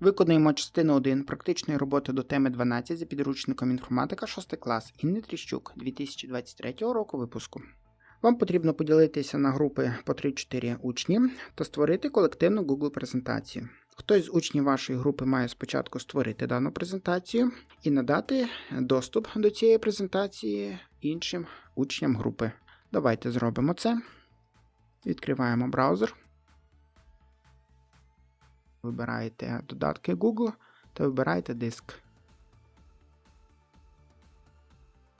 Виконуємо частину 1 практичної роботи до теми 12 за підручником інформатика 6 клас Інни Тріщук 2023 року випуску. Вам потрібно поділитися на групи по 3-4 учні та створити колективну Google презентацію. Хтось з учнів вашої групи має спочатку створити дану презентацію і надати доступ до цієї презентації іншим учням групи. Давайте зробимо це. Відкриваємо браузер. Вибираєте додатки Google та вибираєте диск.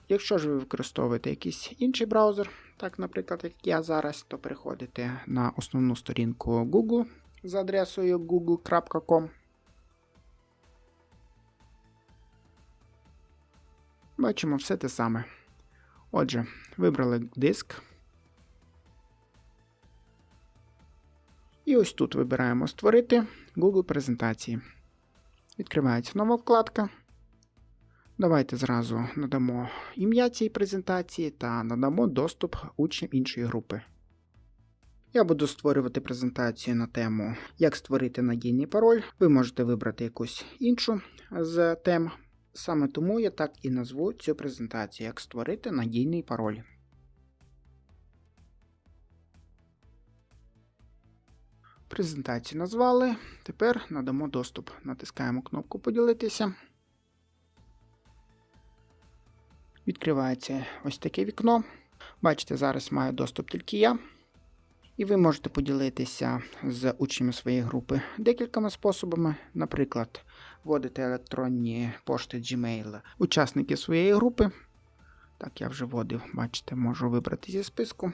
Якщо ж ви використовуєте якийсь інший браузер, так, наприклад, як я зараз, то переходите на основну сторінку Google за адресою google.com. Бачимо все те саме. Отже, вибрали диск. І ось тут вибираємо Створити Google презентації. Відкривається нова вкладка. Давайте зразу надамо ім'я цієї презентації та надамо доступ учням іншої групи. Я буду створювати презентацію на тему Як створити надійний пароль. Ви можете вибрати якусь іншу з тем. Саме тому я так і назву цю презентацію Як створити надійний пароль. Презентацію назвали. Тепер надамо доступ. Натискаємо кнопку Поділитися. Відкривається ось таке вікно. Бачите, зараз маю доступ тільки я. І ви можете поділитися з учнями своєї групи декількома способами. Наприклад, вводити електронні пошти Gmail учасників своєї групи. Так, я вже вводив, бачите, можу вибрати зі списку.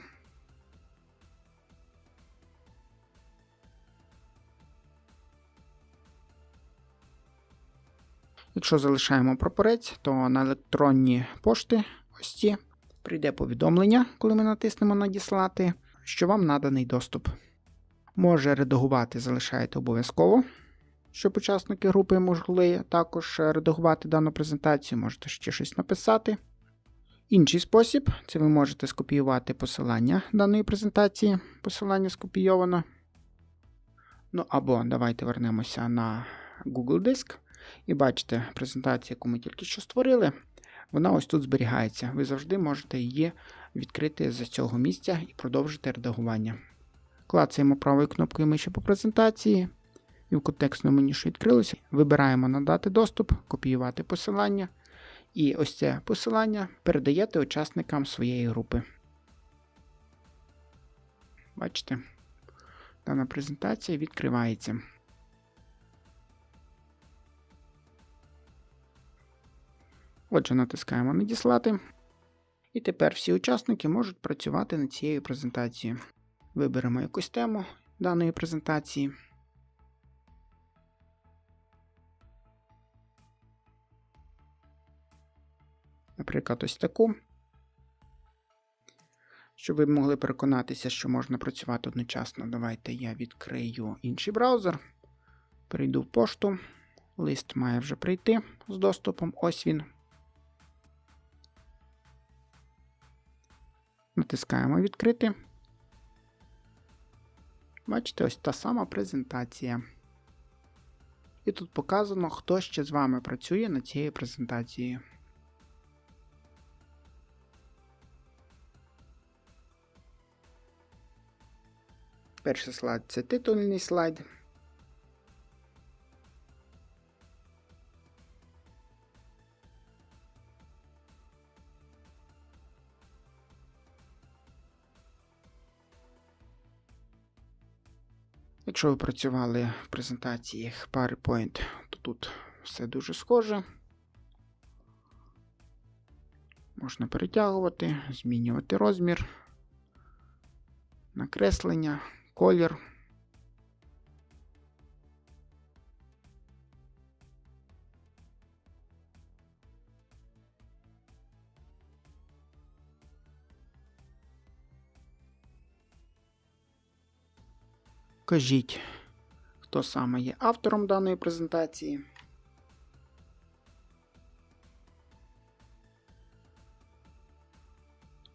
Якщо залишаємо прапорець, то на електронні пошти ось ці прийде повідомлення, коли ми натиснемо Надіслати, що вам наданий доступ. Може редагувати залишаєте обов'язково, щоб учасники групи могли також редагувати дану презентацію, можете ще щось написати. Інший спосіб це ви можете скопіювати посилання даної презентації, посилання скопійовано. Ну або давайте вернемося на Google Диск. І бачите, презентацію, яку ми тільки що створили, вона ось тут зберігається. Ви завжди можете її відкрити з цього місця і продовжити редагування. Клацаємо правою кнопкою миші по презентації. І в контекстному меню, що відкрилося, вибираємо надати доступ, копіювати посилання. І ось це посилання передаєте учасникам своєї групи. Бачите, дана презентація відкривається. Отже, натискаємо Надіслати. І тепер всі учасники можуть працювати над цією презентацією. Виберемо якусь тему даної презентації. Наприклад, ось таку. Щоб ви могли переконатися, що можна працювати одночасно, давайте я відкрию інший браузер. Перейду в пошту. Лист має вже прийти з доступом. Ось він. Натискаємо відкрити. Бачите, ось та сама презентація. І тут показано, хто ще з вами працює над цією презентацією. Перший слайд це титульний слайд. Якщо ви працювали в презентаціях PowerPoint, то тут все дуже схоже. Можна перетягувати, змінювати розмір, накреслення, колір. Кажіть, хто саме є автором даної презентації.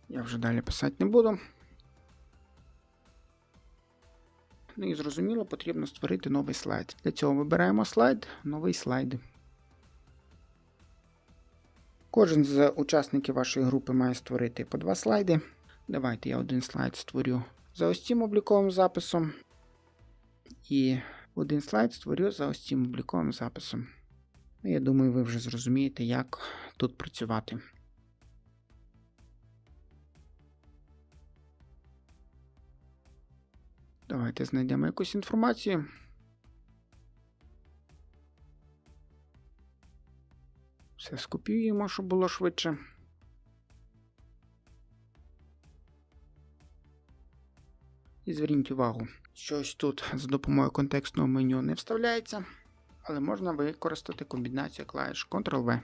Я вже далі писати не буду. Ну і зрозуміло, потрібно створити новий слайд. Для цього вибираємо слайд, новий слайд. Кожен з учасників вашої групи має створити по два слайди. Давайте я один слайд створю за ось цим обліковим записом. І один слайд створю за ось цим обліковим записом. Ну, Я думаю, ви вже зрозумієте, як тут працювати. Давайте знайдемо якусь інформацію. Все скопіюємо, щоб було швидше. І зверніть увагу, щось тут за допомогою контекстного меню не вставляється, але можна використати комбінацію клавіш Ctrl-V.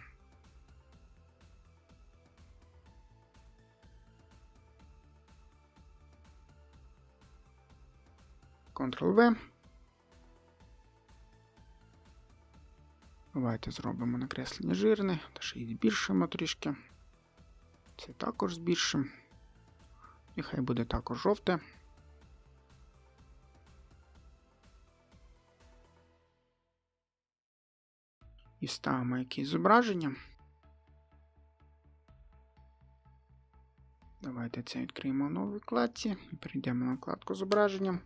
Ctrl-V. Давайте зробимо накреслення жирне, та ще й збільшимо трішки. Це також збільшимо. І хай буде також жовте. І ставимо якісь зображення. Давайте це відкриємо в новій вкладці і перейдемо на вкладку зображення.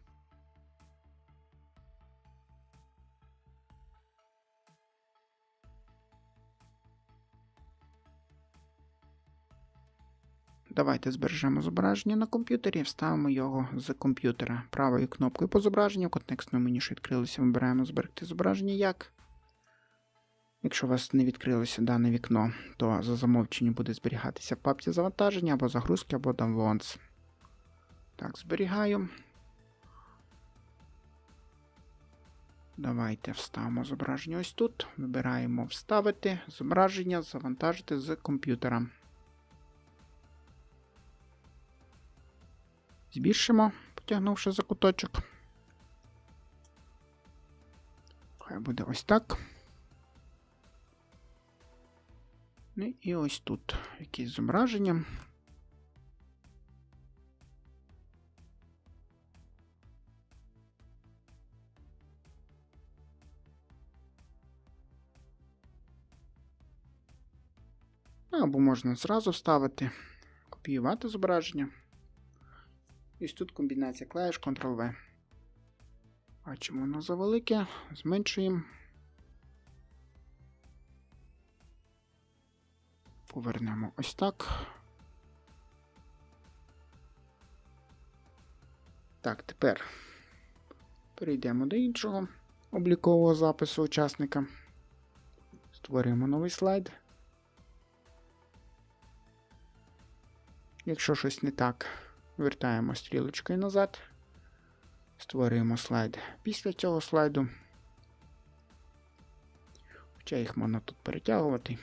Давайте збережемо зображення на комп'ютері вставимо його з комп'ютера. Правою кнопкою по зображенню в контекстному меню, що відкрилося, вибираємо зберегти зображення як. Якщо у вас не відкрилося дане вікно, то за замовченням буде зберігатися в папці завантаження або загрузки, або downloads. Так, зберігаю. Давайте вставимо зображення ось тут. Вибираємо Вставити зображення, завантажити з комп'ютера. Збільшимо, потягнувши за куточок. Хай буде ось так. Ну і ось тут якісь зображення. Ну, Або можна зразу вставити, копіювати зображення. І ось тут комбінація клавіш Ctrl-V. Бачимо, воно завелике, зменшуємо. Повернемо ось так. Так, тепер перейдемо до іншого облікового запису учасника. Створюємо новий слайд. Якщо щось не так, вертаємо стрілочкою назад. Створюємо слайд після цього слайду. Хоча їх можна тут перетягувати.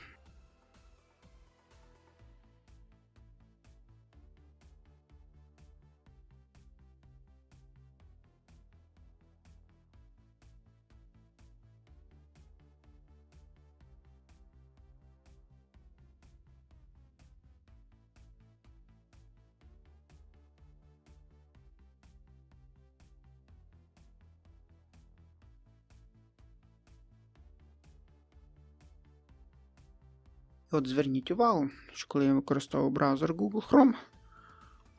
От зверніть увагу, що коли я використовував браузер Google Chrome,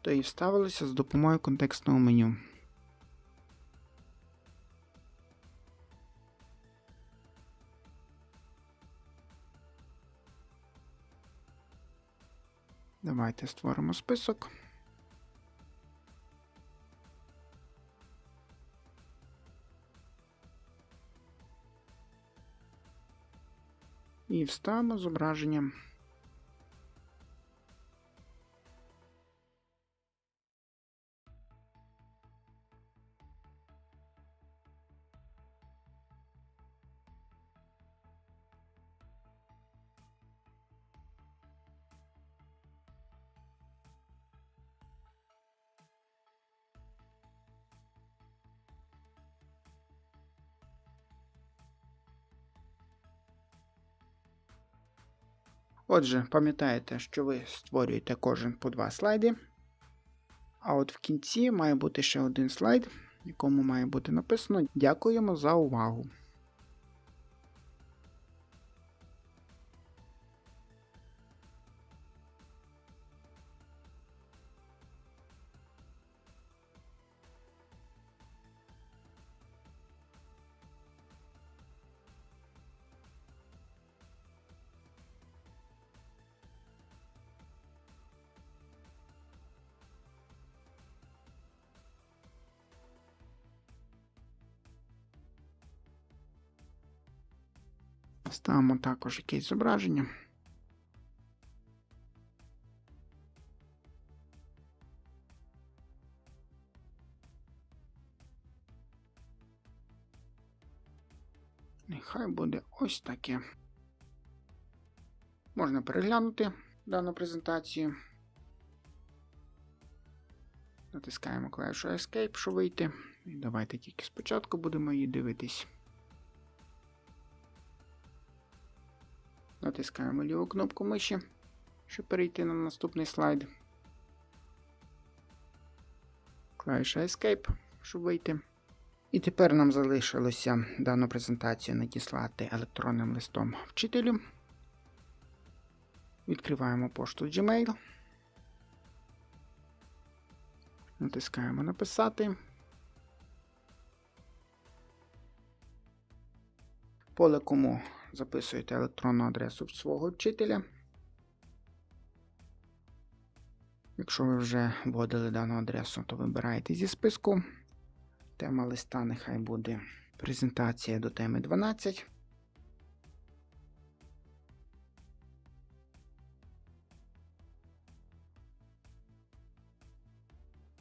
то і вставилися з допомогою контекстного меню. Давайте створимо список. І вставимо зображення. Отже, пам'ятаєте, що ви створюєте кожен по два слайди. А от в кінці має бути ще один слайд, якому має бути написано Дякуємо за увагу. Ставимо також якесь зображення. Нехай буде ось таке. Можна переглянути дану презентацію. Натискаємо клавішу Escape, щоб вийти. І давайте тільки спочатку будемо її дивитись. Натискаємо ліву кнопку миші, щоб перейти на наступний слайд. Клавіша Escape, щоб вийти. І тепер нам залишилося дану презентацію надіслати електронним листом вчителю. Відкриваємо пошту Gmail. Натискаємо Написати. Поле кому записуєте електронну адресу свого вчителя. Якщо ви вже вводили дану адресу, то вибираєте зі списку. Тема листа нехай буде презентація до теми 12.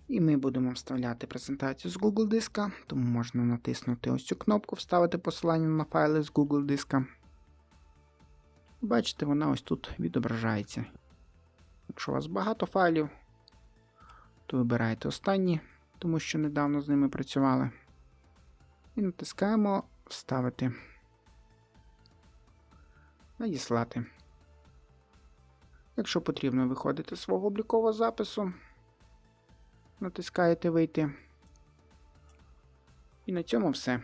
І ми будемо вставляти презентацію з Google диска, тому можна натиснути ось цю кнопку, вставити посилання на файли з Google диска. Бачите, вона ось тут відображається. Якщо у вас багато файлів, то вибираєте останні, тому що недавно з ними працювали. І натискаємо Вставити. Надіслати. Якщо потрібно виходити з свого облікового запису, натискаєте Вийти. І на цьому все.